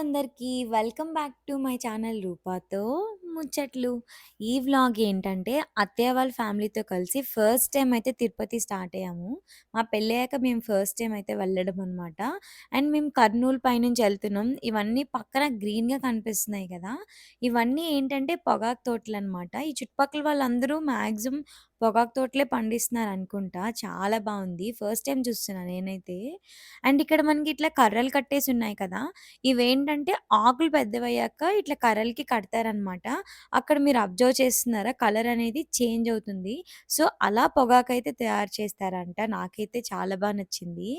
అందరికీ welcome back to my channel రూపాతో. ముచ్చట్లు. ఈ వ్లాగ్ ఏంటంటే అత్తయ్య వాళ్ళ ఫ్యామిలీతో కలిసి ఫస్ట్ టైం అయితే తిరుపతి స్టార్ట్ అయ్యాము. మా పెళ్ళయ్యాక మేము ఫస్ట్ టైం అయితే వెళ్ళడం అనమాట. అండ్ మేము కర్నూలు పైనుంచి వెళ్తున్నాం. ఇవన్నీ పక్కన గ్రీన్‌గా కనిపిస్తున్నాయి కదా! ఇవన్నీ ఏంటంటే పొగాకు తోటలు అనమాట ఈ చుట్టుపక్కల వాళ్ళందరూ మ్యాక్సిమం పొగాకు తోటలే పండిస్తున్నారు అనుకుంటా చాలా బాగుంది ఫస్ట్ టైం చూస్తున్నా నేనైతే. అండ్ ఇక్కడ మనకి ఇట్లా కర్రలు కట్టేసి ఉన్నాయి కదా! ఇవేంటంటే ఆకులు పెద్దవయ్యాక ఇట్లా కర్రలకి కడతారనమాట. అక్కడ మీరు అబ్జర్వ్ చేస్తున్నారా? కలర్ అనేది చేంజ్ అవుతుంది. సో, అలా పొగాకైతే తయారు చేస్తారంట. నాకైతే చాలా బాగా నచ్చింది.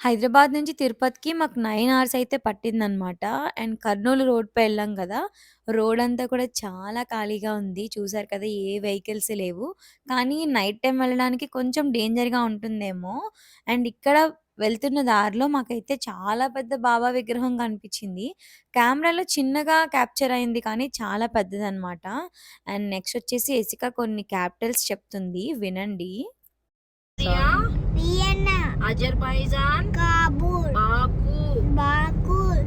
హైదరాబాద్ నుంచి తిరుపతికి మాకు నైన్ అవర్స్ అయితే పట్టిందనమాట. అండ్ కర్నూలు రోడ్‌పై వెళ్ళాం కదా రోడ్ అంతా కూడా చాలా ఖాళీగా ఉంది. చూసారు కదా! ఏ వెహికల్స్ లేవు. కానీ నైట్ టైం వెళ్ళడానికి కొంచెం డేంజర్‌గా ఉంటుందేమో. అండ్ ఇక్కడ వెళ్తున్న దారిలో మాకైతే చాలా పెద్ద బాబా విగ్రహం కనిపించింది. కెమెరాలో చిన్నగా క్యాప్చర్ అయింది కానీ చాలా పెద్దదనమాట. అండ్ నెక్స్ట్ వచ్చేసి యెసిక కొన్ని క్యాపిటల్స్ చెప్తుంది వినండి. Russia, Vienna Azerbaijan Kabul Baku బాకూల్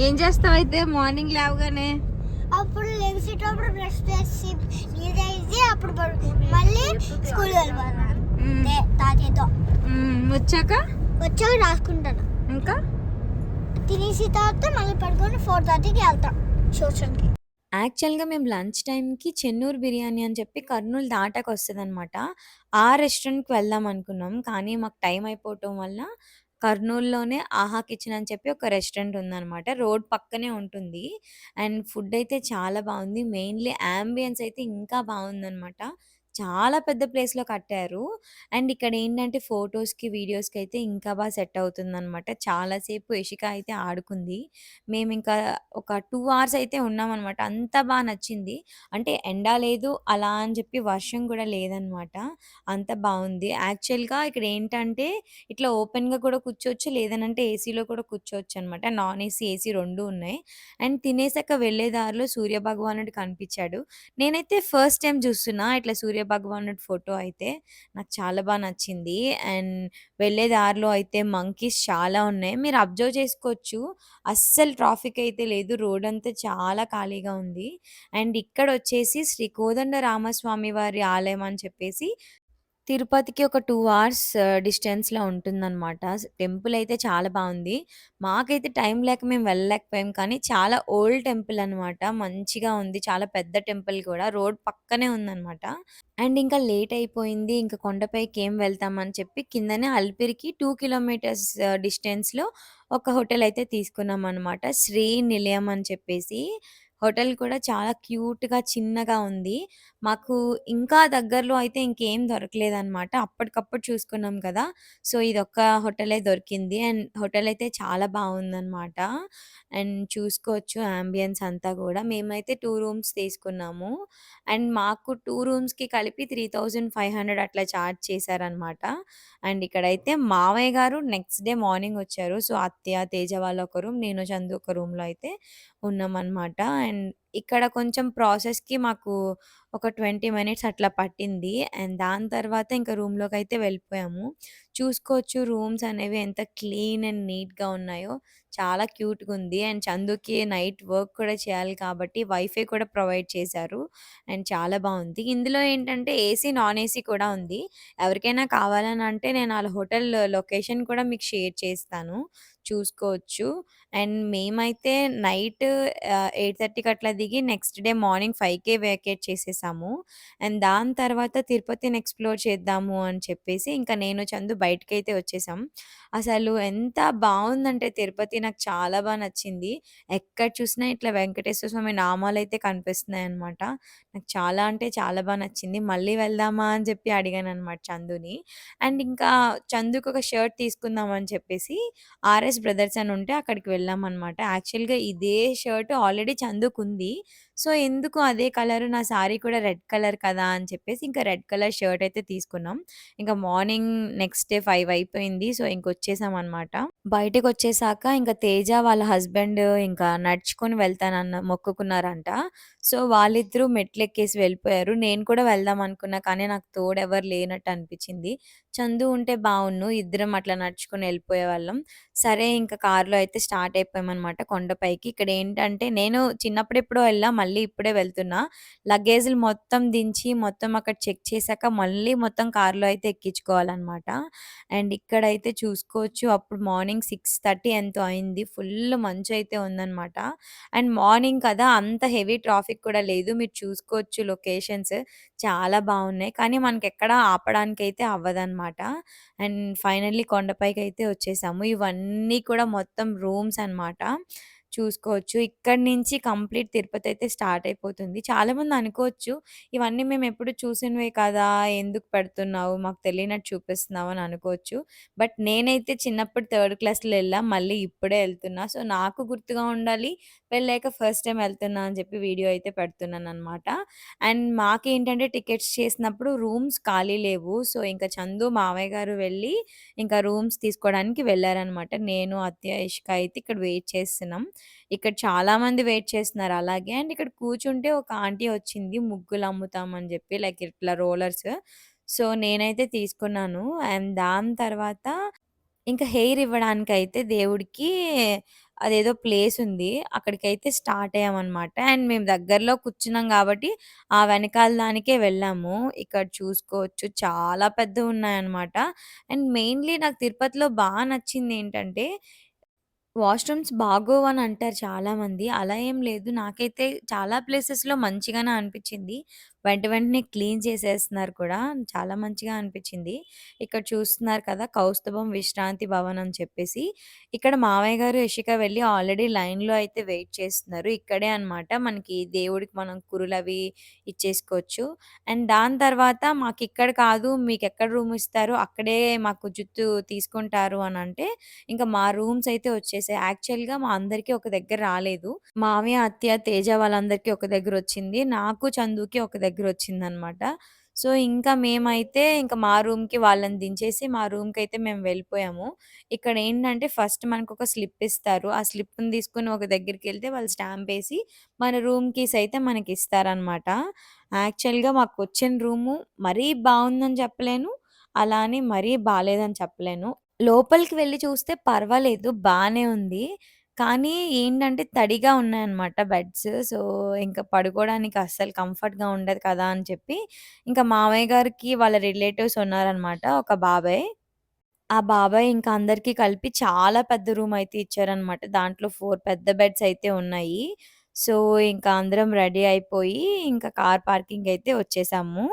ఏం చేస్తావైతే మార్నింగ్ లేవగానే? అప్పుడు లెగిసేటప్పుడు బ్రష్ చేసి నీళ్ళు తాగేసి అప్పుడు పడు మళ్ళీ స్కూల్ వెళ్ళిపోతాను హ్మ్. తాతయ్యతో హ్మ్. వచ్చాక వచ్చాక రాసుకుంటాను ఇంకా? తినేసి తర్వాత మళ్ళీ పడుకొని ఫోర్ థర్టీకి వెళ్తాం ట్యూషన్కి యాక్చువల్‌గా మేము లంచ్ టైమ్‌కి చెన్నూరు బిర్యానీ అని చెప్పి కర్నూలు దాటాక వస్తదనమాట. ఆ రెస్టారెంట్‌కి వెళ్దాం అనుకున్నాం. కానీ మాకు టైం అయిపోవటం వల్ల కర్నూలులోనే ఆహా కిచెన్ అని చెప్పి ఒక రెస్టారెంట్ ఉందనమాట. రోడ్ పక్కనే ఉంటుంది. అండ్ ఫుడ్ అయితే చాలా బావుంది. మెయిన్‌లీ యాంబియన్స్ అయితే ఇంకా బావుందనమాట. చాలా పెద్ద ప్లేస్‌లో కట్టారు. అండ్ ఇక్కడ ఏంటంటే ఫోటోస్‌కి, వీడియోస్‌కి అయితే ఇంకా బా సెట్ అవుతుందనమాట. చాలా సేపు యషిక అయితే ఆడుకుంది. మేమింకా ఒక 2 అవర్స్ అయితే ఉన్నామనమాట. అంత బా నచ్చింది. అంటే ఎండ లేదు, అలా అని చెప్పి వర్షం కూడా లేదనమాట. అంత బావుంది. యాక్చువల్‌గా ఇక్కడ ఏంటంటే ఇట్లా ఓపెన్‌గా కూడా కూర్చోవచ్చు. లేదనంటే ఏసీలో కూడా కూర్చోవచ్చనమాట. నాన్ ఏసీ, ఏసీ 2 ఉన్నాయి. అండ్ తినేసాక వెళ్ళే దారిలో సూర్య భగవానుడు కనిపించాడు. నేనైతే ఫస్ట్ టైమ్ చూస్తున్నా ఇట్లా సూర్య భగవానుడి ఫోటో అయితే. నాకు చాలా బాగా నచ్చింది. అండ్ వెళ్ళే దారిలో అయితే మంకీస్ చాలా ఉన్నాయి. మీరు అబ్జర్వ్ చేసుకోవచ్చు. అస్సలు ట్రాఫిక్ అయితే లేదు. రోడ్ అంతా చాలా ఖాళీగా ఉంది. అండ్ ఇక్కడొచ్చేసి శ్రీ కోదండ రామస్వామి వారి ఆలయం అని చెప్పేసి తిరుపతికి ఒక 2 అవర్స్ డిస్టెన్స్‌లో ఉంటుందనమాట. టెంపుల్ అయితే చాలా బావుంది. మాకైతే టైం లేక మేము వెళ్ళలేకపోయాం. కానీ చాలా ఓల్డ్ టెంపుల్ అనమాట. మంచిగా ఉంది. చాలా పెద్ద టెంపుల్ కూడా. రోడ్ పక్కనే ఉందనమాట. అండ్ ఇంకా లేట్ అయిపోయింది. ఇంక కొండపైకి ఏం వెళ్తామని చెప్పి కిందనే అలిపిరికి 2 కిలోమీటర్స్ డిస్టెన్స్‌లో ఒక హోటల్ అయితే తీసుకున్నామనమాట. శ్రీ నిలయం అని చెప్పేసి. హోటల్ కూడా చాలా క్యూట్‌గా, చిన్నగా ఉంది. మాకు ఇంకా దగ్గరలో అయితే ఇంకేం దొరకలేదనమాట. అప్పటికప్పుడు చూసుకున్నాం కదా! సో, ఇదొక్క హోటలే దొరికింది. అండ్ హోటల్ అయితే చాలా బావుందనమాట. అండ్ చూసుకోవచ్చు యాంబియన్స్ అంతా గూడా. మేమైతే 2 రూమ్స్ తీసుకున్నాము. అండ్ మాకు 2 రూమ్స్‌కి కలిపి 3500 అట్లా చార్జ్ చేశారనమాట. అండ్ ఇక్కడైతే మావయ్య గారు నెక్స్ట్ డే మార్నింగ్ వచ్చారు. సో, అత్తయ్య, తేజ వాళ్ళు ఒక రూమ్, నేను, చందు ఒక రూమ్‌లో అయితే ఉన్నామనమాట. అండ్ ఇక్కడ కొంచెం ప్రాసెస్‌కి మాకు ఒక 20 మినిట్స్ అట్లా పట్టింది. అండ్ దాని తర్వాత ఇంక రూమ్‌లోకైతే వెళ్ళిపోయాము. చూసుకోవచ్చు రూమ్స్ అనేవి ఎంత క్లీన్ అండ్ నీట్‌గా ఉన్నాయో. చాలా క్యూట్‌గుంది. అండ్ చందుకి నైట్ వర్క్ కూడా చేయాలి కాబట్టి వైఫై కూడా ప్రొవైడ్ చేశారు. అండ్ చాలా బావుంది. ఇందులో ఏంటంటే ఏసీ, నాన్ ఏసీ కూడా ఉంది. ఎవరికైనా కావాలనంటే నేను ఆళ్ళ హోటల్ లొకేషన్ కూడా మీకు షేర్ చేస్తాను. చూసుకోవచ్చు. అండ్ మేమైతే నైట్ ఆహ్, 8:30కి అట్లా దిగి నెక్స్ట్ డే మార్నింగ్ 5కే వేకేట్ చేసేసాము. అండ్ దాని తర్వాత తిరుపతిని ఎక్స్‌ప్లోర్ చేద్దాము అని చెప్పేసి ఇంకా నేను, చందు బయటికైతే వచ్చేసాం. అసలు ఎంత బావుందంటే తిరుపతి నాకు చాలా బా నచ్చింది. ఎక్కడ చూసినా ఇట్లా వెంకటేశ్వర స్వామి నామాలైతే కనిపిస్తున్నాయన్నమాట. నాకు చాలా అంటే చాలా బా నచ్చింది. మళ్ళీ వెళ్దామా అని చెప్పి అడిగాననమాట చందుని. అండ్ ఇంకా చందుకు ఒక షర్ట్ తీసుకుందాం అని చెప్పేసి ఆర్ఎస్ బ్రదర్స్ అని ఉంటే అక్కడికి వెళ్ళామనమాట. యాక్చువల్‌గా ఇదే షర్ట్ ఆల్రెడీ చందుకుంది. సో, ఎందుకు అదే కలర్ నా సారీ కూడా రెడ్ కలర్ కదా! అని చెప్పేసి ఇంకా రెడ్ కలర్ షర్ట్ అయితే తీసుకున్నాం. ఇంకా మార్నింగ్ నెక్స్ట్ డే 5 అయిపోయింది. సో, ఇంకొచ్చేసామనమాట. బయటకొచ్చేసాక ఇంక తేజ వాళ్ళ హస్బెండ్ ఇంకా నడుచుకొని వెళ్తానన్న మొక్కుకున్నారంట. సో, వాళ్ళిద్దరూ మెట్లెక్కేసి వెళ్ళిపోయారు. నేను కూడా వెళ్దాం అనుకున్నా. కానీ నాకు తోడెవరు లేనట్టు అనిపిచ్చింది. చందు ఉంటే బావున్ను. ఇద్దరం అట్లా నడుచుకొని వెళ్ళిపోయేవాళ్ళం. సరే ఇంక కార్‌లో అయితే స్టార్ట్ అయిపోయామనమాట కొండపైకి. ఇక్కడేంటంటే నేను చిన్నప్పుడెప్పుడో వెళ్ళా. మళ్ళీ ఇప్పుడే వెళ్తున్నా. లగేజులు మొత్తం దించి, మొత్తం అక్కడ చెక్ చేశాక మళ్ళీ మొత్తం కార్‌లో అయితే ఎక్కించుకోవాలన్నమాట అండ్ ఇక్కడైతే చూసుకోవచ్చు అప్పుడు మార్నింగ్ 6:30 ఎంతో అయింది. ఫుల్ మంచి అయితే ఉందన్నమాట అండ్ మార్నింగ్ కదా! అంత హెవీ ట్రాఫిక్ కూడా లేదు. మీరు చూసుకోవచ్చు లొకేషన్స్ చాలా బాగున్నాయి కానీ మనకి ఎక్కడ ఆపడానికైతే అవ్వదన్నమాట అండ్ ఫైనల్లీ కొండపైకి అయితే వచ్చేసాము. ఇవన్నీ కూడా మొత్తం రూమ్స్ అనమాట. చూసుకోవచ్చు. ఇక్కడి నుంచి కంప్లీట్ తిరుపతి అయితే స్టార్ట్ అయిపోతుంది. చాలామంది అనుకోవచ్చు, ఇవన్నీ మేము ఎప్పుడు చూసినవే కదా! ఎందుకు పెడుతున్నావు? మాకు తెలియనట్టు చూపిస్తున్నావు అని అనుకోవచ్చు. బట్ నేనైతే చిన్నప్పుడు థర్డ్ క్లాస్‌లో ఎళ్ళా. మళ్ళీ ఇప్పుడే ఎళ్తున్నా. సో, నాకు గుర్తుగా ఉండాలి. పెళ్ళాక ఫస్ట్ టైమ్ ఎళ్తున్నా అని చెప్పి వీడియో అయితే పెడుతున్నాననమాట. అండ్ మాకేంటంటే టికెట్స్ చేసినప్పుడు రూమ్స్ ఖాళీ లేవు. సో, ఇంకా చందు, మావయ్య గారు వెళ్ళి ఇంకా రూమ్స్ తీసుకోవడానికి వెళ్ళారనమాట. నేను, అత్తయ్య, ఇష్క అయితే ఇక్కడ వెయిట్ చేస్తున్నాం. ఇక్కడ చాలామంది వెయిట్ చేస్తున్నారు అలాగే. అండ్ ఇక్కడ కూర్చుంటే ఒక ఆంటీ వచ్చింది. ముగ్గులు అమ్ముతామని చెప్పి లైక్ ఇట్లా రోలర్స్. సో, నేనైతే తీసుకున్నాను. అండ్ దాని తర్వాత ఇంకా హెయిర్ ఇవ్వడానికైతే దేవుడికి అదేదో ప్లేస్ ఉంది. అక్కడికైతే స్టార్ట్ అయ్యామనమాట. అండ్ మేము దగ్గరలో కూర్చున్నాం కాబట్టి ఆ వెనకాల దానికే వెళ్ళాము. ఇక్కడ చూసుకోవచ్చు చాలా పెద్దవున్నాయన్నమాట. అండ్ మెయిన్‌లీ నాకు తిరుపతిలో బా నచ్చిందేంటంటే వాష్‌రూమ్స్ బాగోవని అంటారు చాలామంది. అలా ఏం లేదు. నాకైతే చాలా ప్లేసెస్‌లో మంచిగానే అనిపిచ్చింది. వెంట వెంటనే క్లీన్ చేసేస్తున్నారు కూడా. చాలా మంచిగా అనిపించింది ఇక్కడ చూస్తున్నారు కదా! కౌస్తభం విశ్రాంతి భవన్ అని చెప్పేసి. ఇక్కడ మావయ్య గారు, యషిక వెళ్ళి ఆల్రెడీ లైన్‌లో అయితే వెయిట్ చేస్తున్నారు. ఇక్కడే అనమాట మనకి దేవుడికి మనం కురులు అవి ఇచ్చేసుకోవచ్చు. అండ్ దాని తర్వాత మాకు ఇక్కడ కాదు మీకు ఎక్కడ రూమ్ ఇస్తారు అక్కడే మాకు జుత్తు తీసుకుంటారు అని అంటే ఇంకా మా రూమ్స్ అయితే వచ్చేసాయి. యాక్చువల్‌గా మా అందరికీ ఒక దగ్గర రాలేదు. మావయ్య, అత్య తేజ వాళ్ళందరికీ ఒక దగ్గరొచ్చింది. నాకు, చందుకి ఒక దగ్గర దగ్గర వచ్చిందనమాట. సో, ఇంకా మేమైతే ఇంక మా రూమ్‌కి వాళ్ళని దించేసి మా రూమ్‌కైతే మేము వెళ్ళిపోయాము. ఇక్కడేంటంటే ఫస్ట్ మనకొక స్లిప్ ఇస్తారు. ఆ స్లిప్‌ని తీసుకొని ఒక దగ్గరికెళ్తే వాళ్ళు స్టాంపేసి మన రూమ్ కీస్ అయితే మనకిస్తారనమాట. యాక్చువల్‌గా మాకొచ్చిన రూము మరీ బావుందని చెప్పలేను. అలా అని మరీ బాలేదని చెప్పలేను. లోపలికి వెళ్ళి చూస్తే పర్వాలేదు బానే ఉంది. కానీ ఏంటంటే తడిగా ఉన్నాయన్నమాట బెడ్స్. సో, ఇంక పడుకోవడానికి అస్సలు కంఫర్ట్‌గా ఉండదు కదా! అని చెప్పి ఇంకా మామయ్య గారికి వాళ్ళ రిలేటివ్స్ ఉన్నారనమాట. ఒక బాబాయ్. ఆ బాబాయ్ ఇంకా అందరికీ కలిపి చాలా పెద్ద రూమ్ అయితే ఇచ్చారనమాట. దాంట్లో 4 పెద్ద బెడ్స్ అయితే ఉన్నాయి. సో, ఇంకా అందరం రెడీ అయిపోయి ఇంకా కార్ పార్కింగ్ అయితే వచ్చేసాము.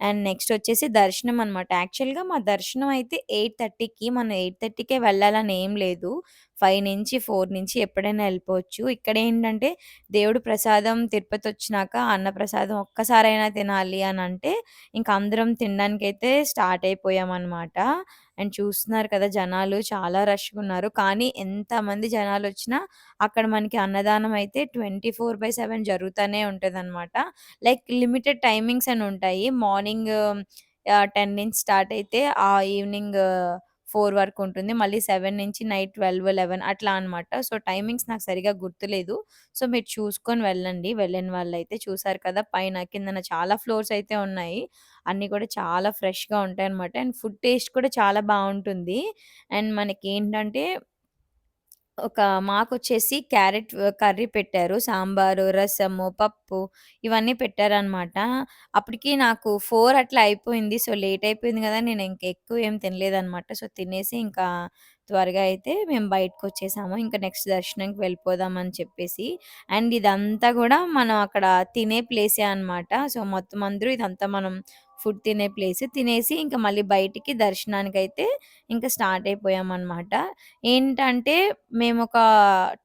అండ్ నెక్స్ట్ వచ్చేసి దర్శనం అనమాట. యాక్చువల్‌గా మా దర్శనం అయితే 8:30కి మనం 8:30కే వెళ్ళాలని ఏం లేదు. 5 నుంచి 4 నుంచి ఎప్పుడైనా ఎళ్ళిపోవచ్చు. ఇక్కడేంటంటే దేవుడు ప్రసాదం తిరుపతొచ్చినాక అన్నప్రసాదం ఒక్కసారైనా తినాలి అనంటే ఇంక అందరం తినడానికైతే స్టార్ట్ అయిపోయామనమాట. అండ్ చూస్తున్నారు కదా! జనాలు చాలా రష్గా ఉన్నారు కానీ ఎంతమంది జనాలొచ్చినా అక్కడ మనకి అన్నదానం అయితే 24/7 జరుగుతానే ఉంటదనమాట. లైక్ లిమిటెడ్ టైమింగ్స్ అని ఉంటాయి. మార్నింగ్ ఆహ్, 10 నుంచి స్టార్ట్ అయితే ఆ ఈవినింగ్ ఫోర్ వరకు ఉంటుంది. మళ్ళీ సెవెన్ నుంచి నైట్ 12, 11 అట్లా అనమాట. సో, టైమింగ్స్ నాకు సరిగ్గా గుర్తులేదు. సో, మీరు చూసుకొని వెళ్ళండి. వెళ్ళిన అయితే చూసారు కదా! పైన, కిందన చాలా ఫ్లోర్స్ అయితే ఉన్నాయి. అన్నీ కూడా చాలా ఫ్రెష్‌గా ఉంటాయి అనమాట అండ్ ఫుడ్ టేస్ట్ కూడా చాలా బాగుంటుంది అండ్ మనకి ఏంటంటే ఒక మాకొచ్చేసి క్యారెట్ కర్రీ పెట్టారు. సాంబారు, రసము, పప్పు ఇవన్నీ పెట్టారనమాట. అప్పటికి నాకు 4 అట్లా అయిపోయింది. సో, లేట్ అయిపోయింది గదా! నేను ఇంక ఎక్కువ ఏం తినలేదనమాట. సో, తినేసి ఇంకా త్వరగా అయితే మేము బయటకొచ్చేసాము. ఇంక నెక్స్ట్ దర్శనంకి వెళ్ళిపోదాం అని చెప్పేసి. అండ్ ఇదంతా గూడా మనం అక్కడ తినే ప్లేసే అనమాట. సో, మొత్తం అందరూ ఇదంతా మనం ఫుడ్ తినే ప్లేస్. తినేసి ఇంకా మళ్ళీ బయటికి దర్శనానికి అయితే ఇంకా స్టార్ట్ అయిపోయామనమాట. ఏంటంటే మేము ఒక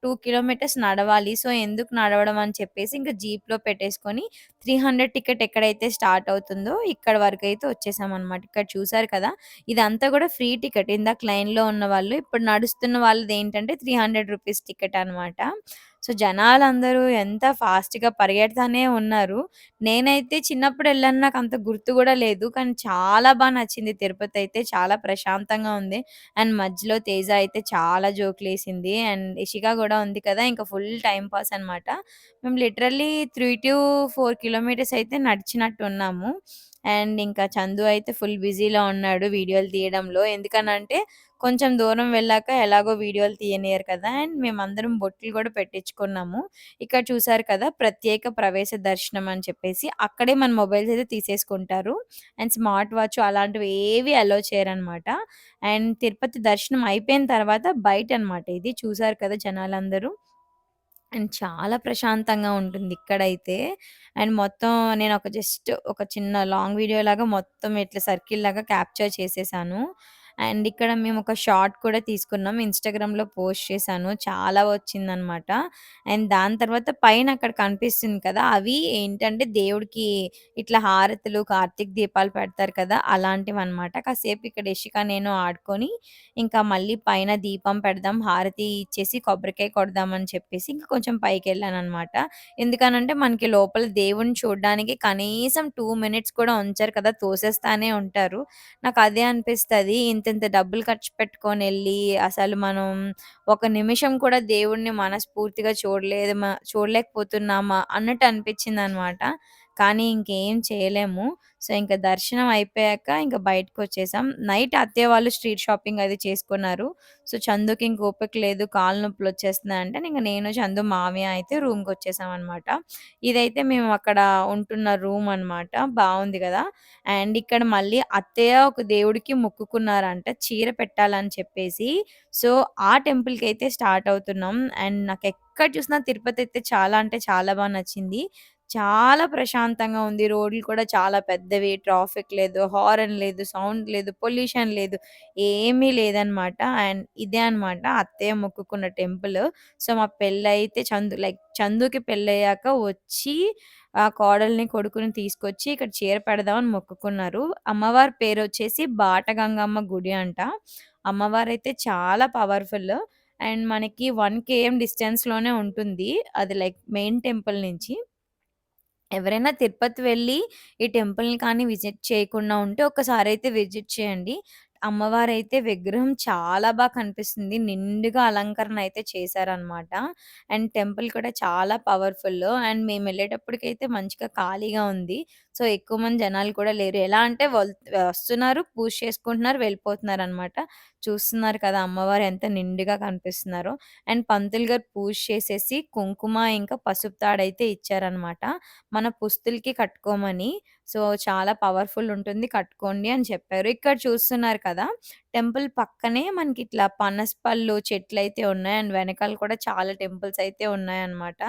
టూ కిలోమీటర్స్ నడవాలి. సో, ఎందుకు నడవడం అని చెప్పేసి ఇంకా జీప్‌లో పెట్టేసుకొని 300 టికెట్ ఎక్కడైతే స్టార్ట్ అవుతుందో ఇక్కడ వరకు అయితే వచ్చేసామనమాట. ఇక్కడ చూసారు కదా! ఇదంతా కూడా ఫ్రీ టికెట్. ఇందాక లైన్‌లో ఉన్నవాళ్ళు ఇప్పుడు నడుస్తున్న వాళ్ళది ఏంటంటే త్రీ హండ్రెడ్ రూపీస్ టికెట్ అనమాట. సో, జనాలందరూ ఎంత ఫాస్ట్‌గా పరిగెడతానే ఉన్నారు. నేనైతే చిన్నప్పుడు వెళ్ళను నాకు అంత గుర్తు కూడా లేదు. కానీ చాలా బా నచ్చింది తిరుపతయితే. చాలా ప్రశాంతంగా ఉంది. అండ్ మధ్యలో తేజ అయితే చాలా జోకులేసింది. అండ్ ఇషిక కూడా ఉంది కదా! ఇంకా ఫుల్ టైమ్ పాస్ అనమాట. మేము లిటరల్లీ 3-4 కిలోమీటర్స్ అయితే నడిచినట్టున్నాము. అండ్ ఇంకా చందు అయితే ఫుల్ బిజీలో ఉన్నాడు వీడియోలు తీయడంలో. ఎందుకనంటే కొంచెం దూరం వెళ్ళాక ఎలాగో వీడియోలు తీయనియరు కదా! అండ్ మేమందరం బొట్లు కూడా పెట్టించుకున్నాము. ఇక్కడ చూసారు కదా! ప్రత్యేక ప్రవేశ దర్శనం అని చెప్పేసి అక్కడే మన మొబైల్స్ అయితే తీసేసుకుంటారు. అండ్ స్మార్ట్ వాచ్ అలాంటివి ఏవి అలో చేయరనమాట. అండ్ తిరుపతి దర్శనం అయిపోయిన తర్వాత బయట అనమాట ఇది. చూసారు కదా జనాలందరూ. అండ్ చాలా ప్రశాంతంగా ఉంటుంది ఇక్కడైతే. అండ్ మొత్తం నేనొక జస్ట్ ఒక చిన్న లాంగ్ వీడియో లాగా మొత్తం ఇట్లా సర్కిల్ లాగా క్యాప్చర్ చేసేసాను. అండ్ ఇక్కడ మేము ఒక షార్ట్ కూడా తీసుకున్నాం. ఇన్‌స్టాగ్రామ్‌లో పోస్ట్ చేశాను. చాలా వచ్చిందనమాట. అండ్ దాని తర్వాత పైన అక్కడ కనిపిస్తుంది కదా! అవి ఏంటంటే దేవుడికి ఇట్లా హారతులు, కార్తీక దీపాలు పెడతారు కదా! అలాంటివనమాట. కాసేపు ఇక్కడ ఇషిక నేను ఆడుకొని ఇంకా మళ్ళీ పైన దీపం పెడదాం, హారతి ఇచ్చేసి కొబ్బరికాయ కొడదామని చెప్పేసి ఇంక కొంచెం పైకెళ్ళాననమాట. ఎందుకనంటే మనకి లోపల దేవుడిని చూడడానికి కనీసం 2 మినిట్స్ కూడా ఉంచరు కదా! తోసేస్తానే ఉంటారు. నాకు అదే అనిపిస్తుంది అనిపిస్తది. ఇంత డబ్బులు ఖర్చు పెట్టుకొని వెళ్ళి అసలు మనం ఒక నిమిషం కూడా దేవుడిని మనస్ఫూర్తిగా చూడలేదు చూడలేకపోతున్నామా అన్నట్టు అనిపించిందనమాట. కానీ ఇంకేం చేయలేము. సో, ఇంక దర్శనం అయిపోయాక ఇంక బయటకొచ్చేసాం. నైట్ అత్తయ్య వాళ్ళు స్ట్రీట్ షాపింగ్ అది చేసుకున్నారు. సో, చందుకి ఇంక ఓపిక లేదు కాళ్ళు నొప్పులొచ్చేస్తున్నాయంటే ఇంక నేను, చందు, మావయ్య అయితే రూమ్‌కొచ్చేసామనమాట. ఇదైతే మేము అక్కడ ఉంటున్న రూమ్ అనమాట. బావుంది గదా! అండ్ ఇక్కడ మళ్ళీ అత్తయ్య ఒక దేవుడికి మొక్కుకున్నారంట చీర పెట్టాలని చెప్పేసి. సో, ఆ టెంపుల్‌కైతే స్టార్ట్ అవుతున్నాం. అండ్ నాకెక్కడ చూసినా తిరుపతయితే చాలా అంటే చాలా బా నచ్చింది. చాలా ప్రశాంతంగా ఉంది. రోడ్లు కూడా చాలా పెద్దవి. ట్రాఫిక్ లేదు, హారన్ లేదు, సౌండ్ లేదు, పొల్యూషన్ లేదు. ఏమీ లేదనమాట. అండ్ ఇదే అనమాట అత్తయ్య మొక్కుకున్న టెంపుల్. సో, మా పెళ్ళయితే చందు లైక్ చందుకి పెళ్ళయ్యాక వచ్చి ఆ కోడల్ని, కొడుకుని తీసుకొచ్చి ఇక్కడ చీర పెడదామని మొక్కుకున్నారు. అమ్మవారి పేరొచ్చేసి బాటగంగమ్మ గుడి అంట. అమ్మవారైతే చాలా పవర్‌ఫుల్. అండ్ మనకి 1 కేఎం డిస్టెన్స్‌లోనే ఉంటుంది. అది లైక్ మెయిన్ టెంపుల్ నుంచి. ఎవరైనా తిరుపతి వెళ్ళి ఈ టెంపుల్‌ని కానీ విజిట్ చేయకుండా ఉంటే ఒక్కసారైతే విజిట్ చేయండి. అమ్మవారైతే విగ్రహం చాలా బా కనిపిస్తుంది. నిండుగా అలంకరణ అయితే చేశారనమాట. అండ్ టెంపుల్ కూడా చాలా పవర్‌ఫుల్. అండ్ మేమెళ్ళేటప్పటికైతే మంచిగా ఖాళీగా ఉంది. సో, ఎక్కువ మంది జనాలు కూడా లేరు. ఎలా అంటే వల్ వస్తున్నారు, పూజ చేసుకుంటున్నారు, వెళ్ళిపోతున్నారనమాట. చూస్తున్నారు కదా! అమ్మవారు ఎంత నిండుగా కనిపిస్తున్నారో. అండ్ పంతులు గారు పూజ చేసేసి కుంకుమ ఇంకా పసుపు తాడైతే ఇచ్చారనమాట. మన పుస్తులకి కట్టుకోమని. సో, చాలా పవర్‌ఫుల్ ఉంటుంది కట్టుకోండి అని చెప్పారు. ఇక్కడ చూస్తున్నారు కదా! టెంపుల్ పక్కనే మనకి ఇట్లా పనస పళ్ళు చెట్లు అయితే ఉన్నాయి. అండ్ వెనకాల కూడా చాలా టెంపుల్స్ అయితే ఉన్నాయన్నమాట.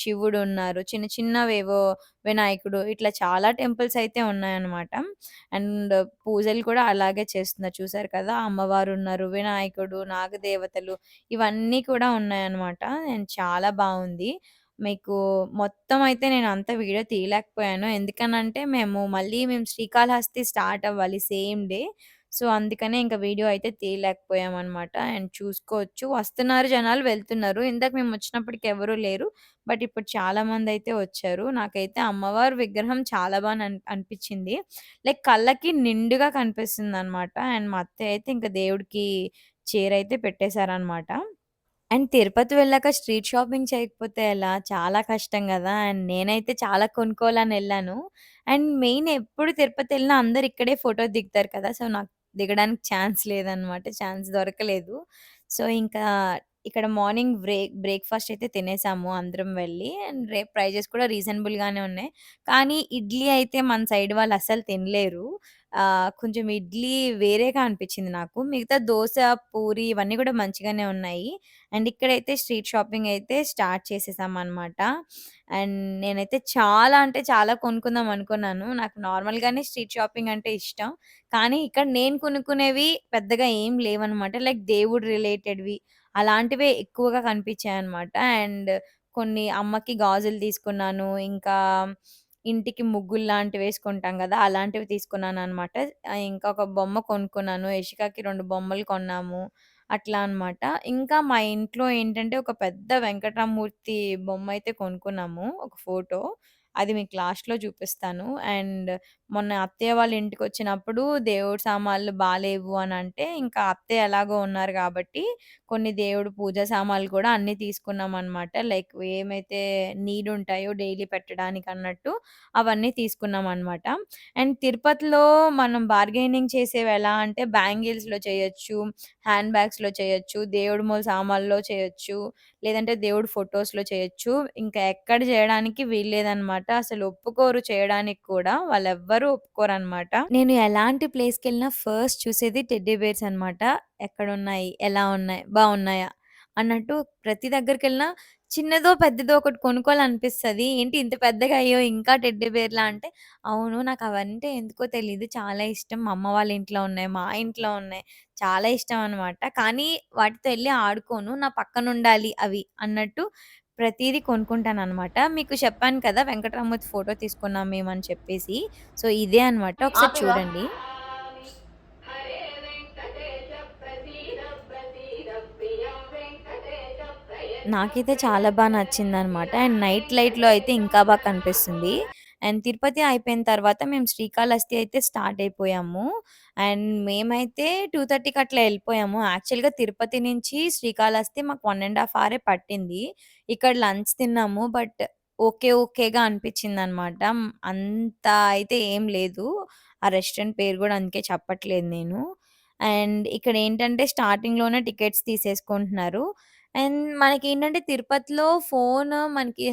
శివుడు ఉన్నారు చిన్న చిన్నవేవో వినాయకుడు ఇట్లా చాలా టెంపుల్స్ అయితే ఉన్నాయన్నమాట. అండ్ పూజలు కూడా అలాగే చేస్తున్నారు. చూసారు కదా! అమ్మవారు ఉన్నారు వినాయకుడు, నాగదేవతలు ఇవన్నీ కూడా ఉన్నాయన్నమాట. అండ్ చాలా బాగుంది మీకు మొత్తం అయితే నేను అంత వీడియో తీయలేకపోయాను. ఎందుకనంటే మేము మళ్ళీ మేము శ్రీకాళహస్తి స్టార్ట్ అవ్వాలి సేమ్ డే. సో, అందుకనే ఇంక వీడియో అయితే తీయలేకపోయామనమాట. అండ్ చూసుకోవచ్చు వస్తున్నారు జనాలు, వెళ్తున్నారు. ఇందాక మేమొచ్చినప్పటికి ఎవరూ లేరు. బట్ ఇప్పుడు చాలా మంది అయితే వచ్చారు. నాకైతే అమ్మవారి విగ్రహం చాలా బాగా నన్ అనిపించింది లైక్ కళ్ళకి నిండుగా కనిపిస్తుంది అనమాట అండ్ మా అత్తయ్య అయితే ఇంకా దేవుడికి చీరైతే పెట్టేశారనమాట. అండ్ తిరుపతి వెళ్ళాక స్ట్రీట్ షాపింగ్ చేయకపోతే ఎలా? చాలా కష్టం కదా అండ్ నేనైతే చాలా కొనుక్కోవాలని వెళ్ళాను అండ్ మెయిన్ ఎప్పుడు తిరుపతి వెళ్ళినా అందరు ఇక్కడే ఫోటో దిగుతారు కదా! సో, నాకు దిగడానికి ఛాన్స్ లేదనమాట. ఛాన్స్ దొరకలేదు. సో, ఇంకా ఇక్కడ మార్నింగ్ బ్రేక్ బ్రేక్‌ఫాస్ట్ అయితే తినేసాము అందరం వెళ్ళి. అండ్ రేపు ప్రైజెస్ కూడా రీజనబుల్‌గానే ఉన్నాయి. కానీ ఇడ్లీ అయితే మన సైడ్ వాళ్ళు అస్సలు తినలేరు. ఆహ్, కొంచెం ఇడ్లీ వేరేగా అనిపించింది నాకు. మిగతా దోస, పూరి ఇవన్నీ కూడా మంచిగానే ఉన్నాయి. అండ్ ఇక్కడైతే స్ట్రీట్ షాపింగ్ అయితే స్టార్ట్ చేసేసామనమాట. అండ్ నేనైతే చాలా అంటే చాలా కొనుక్కుందాం అనుకున్నాను. నాకు నార్మల్‌గానే స్ట్రీట్ షాపింగ్ అంటే ఇష్టం. కానీ ఇక్కడ నేను కొనుక్కునేవి పెద్దగా ఏం లేవనమాట. లైక్ దేవుడు రిలేటెడ్‌వి అలాంటివే ఎక్కువగా కనిపించాయన్నమాట. అండ్ కొన్ని అమ్మకి గాజులు తీసుకున్నాను. ఇంకా ఇంటికి ముగ్గుల్లాంటివి వేసుకుంటాం గదా! అలాంటివి తీసుకున్నాననమాట. ఆహ్, ఇంకా ఒక బొమ్మ కొనుక్కున్నాను. యషికాకి 2 బొమ్మలు కొన్నాము. అట్లా అనమాట. ఇంకా మా ఇంట్లో ఏంటంటే ఒక పెద్ద వెంకటరామమూర్తి బొమ్మయితే కొనుక్కున్నాము. ఒక ఫోటో. అది మీకు లాస్ట్‌లో చూపిస్తాను. అండ్ మొన్న అత్తయ్య వాళ్ళ ఇంటికొచ్చినప్పుడు దేవుడి సామాన్లు బాలేవు అనంటే, ఇంకా అత్తయ్య ఎలాగో ఉన్నారు కాబట్టి కొన్ని దేవుడు పూజ సామాన్లు కూడా అన్నీ తీసుకున్నామనమాట. లైక్ ఏమైతే నీడ్ ఉంటాయో డైలీ పెట్టడానికన్నట్టు అవన్నీ తీసుకున్నామనమాట. అండ్ తిరుపతిలో మనం బార్గెనింగ్ చేసేవి ఎలా అంటే బ్యాంగిల్స్‌లో చేయొచ్చు, హ్యాండ్ బ్యాగ్స్‌లో చేయొచ్చు, దేవుడి మూల సామాన్లో చేయొచ్చు, లేదంటే దేవుడు ఫొటోస్లో చేయొచ్చు. ఇంకా ఎక్కడ చేయడానికి వీల్లేదనమాట. అసలు ఒప్పుకోరు చేయడానికి కూడా. వాళ్ళెవ్వరూ ఒప్పుకోరనమాట. నేను ఎలాంటి ప్లేస్‌కెళ్ళినా ఫస్ట్ చూసేది టెడ్డీ బేర్స్ అనమాట. ఎక్కడున్నాయి? ఎలా ఉన్నాయి? బాగున్నాయా అన్నట్టు ప్రతి దగ్గరికి వెళ్ళినా చిన్నదో, పెద్దదో ఒకటి కొనుక్కోవాలనిపిస్తది. ఏంటి ఇంత పెద్దగా అయ్యావు ఇంకా టెడ్డీ బేర్‌లా అంటే, అవును నాకవంటే ఎందుకో తెలీదు చాలా ఇష్టం. మా అమ్మ వాళ్ళ ఇంట్లో ఉన్నాయి, మా ఇంట్లో ఉన్నాయి. చాలా ఇష్టం అనమాట. కానీ వాటితో ఎళ్ళి ఆడుకోను. నా పక్కనుండాలి అవి అన్నట్టు ప్రతీదీ కొనుక్కుంటాననమాట. మీకు చెప్పాను కదా! వెంకటరామూర్తి ఫోటో తీసుకున్నాం మేమని చెప్పేసి. సో, ఇదే అనమాట. ఒకసారి. చూడండి. నాకైతే చాలా బాగా నచ్చిందనమాట. అండ్ నైట్ లైట్‌లో అయితే ఇంకా బాగా కనిపిస్తుంది. అండ్ తిరుపతి అయిపోయిన తర్వాత మేము శ్రీకాళహస్తి అయితే స్టార్ట్ అయిపోయాము. అండ్ మేమైతే 2:30కి అట్లా వెళ్ళిపోయాము యాక్చువల్‌గా తిరుపతి నుంచి శ్రీకాళహస్తి మాకు వన్ అండ్ హాఫ్ అవరే పట్టింది. ఇక్కడ లంచ్ తిన్నాము. But okay. ఓకేగా అనిపించిందనమాట. అంత అయితే ఏం లేదు. ఆ రెస్టారెంట్ పేరు కూడా అందుకే చెప్పట్లేదు నేను. అండ్ ఇక్కడ ఏంటంటే స్టార్టింగ్‌లోనే టికెట్స్ తీసేసుకుంటున్నారు. అండ్ మనకేంటంటే తిరుపతిలో ఫోను మనకి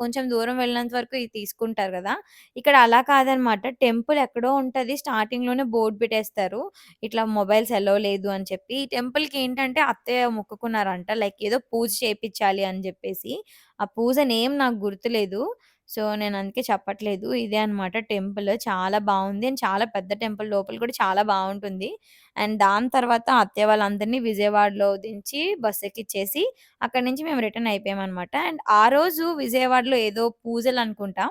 కొంచెం దూరం వెళ్ళినంత వరకు ఇది తీసుకుంటారు గదా! ఇక్కడ అలా కాదనమాట. టెంపుల్ ఎక్కడో ఉంటది. స్టార్టింగ్‌లోనే బోర్డ్ పెట్టేస్తారు. ఇట్లా మొబైల్స్ అలో లేదు అని చెప్పి. ఈ టెంపుల్‌కి ఏంటంటే అత్తయ్య మొక్కుకున్నారంట. లైక్ ఏదో పూజ చేపిచ్చాలి అని జెప్పేసి. ఆ పూజ నేమ్ నాకు గుర్తులేదు. సో, నేను అందుకే చెప్పట్లేదు. ఇదే అనమాట టెంపుల్. చాలా బావుంది. అండ్ చాలా పెద్ద టెంపుల్. లోపల కూడా చాలా బావుంటుంది. అండ్ దాని తర్వాత అత్తయ్య వాళ్ళందరిని విజయవాడలో దించి బస్ ఎక్కిచ్చేసి అక్కడి నుంచి మేము రిటర్న్ అయిపోయామనమాట. అండ్ ఆ రోజు విజయవాడలో ఏదో పూజలనుకుంటా.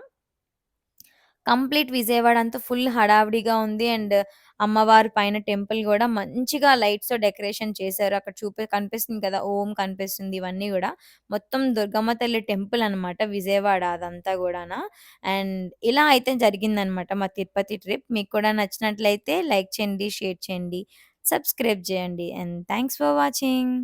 కంప్లీట్ విజయవాడ అంతా ఫుల్ హడావిడిగా ఉంది. అండ్ అమ్మవారి పైన టెంపుల్ కూడా మంచిగా లైట్స్‌తో డెకరేషన్ చేశారు. అక్కడ చూపి కనిపిస్తుంది కదా! ఓం కనిపిస్తుంది. ఇవన్నీ కూడా మొత్తం దుర్గమ్మ తల్లి టెంపుల్ అనమాట విజయవాడ అదంతా కూడానా అండ్ ఇలా అయితే జరిగిందనమాట మా తిరుపతి ట్రిప్. మీకు కూడా నచ్చినట్లయితే లైక్ చేయండి, షేర్ చేయండి, సబ్స్క్రైబ్ చేయండి. And thanks for watching.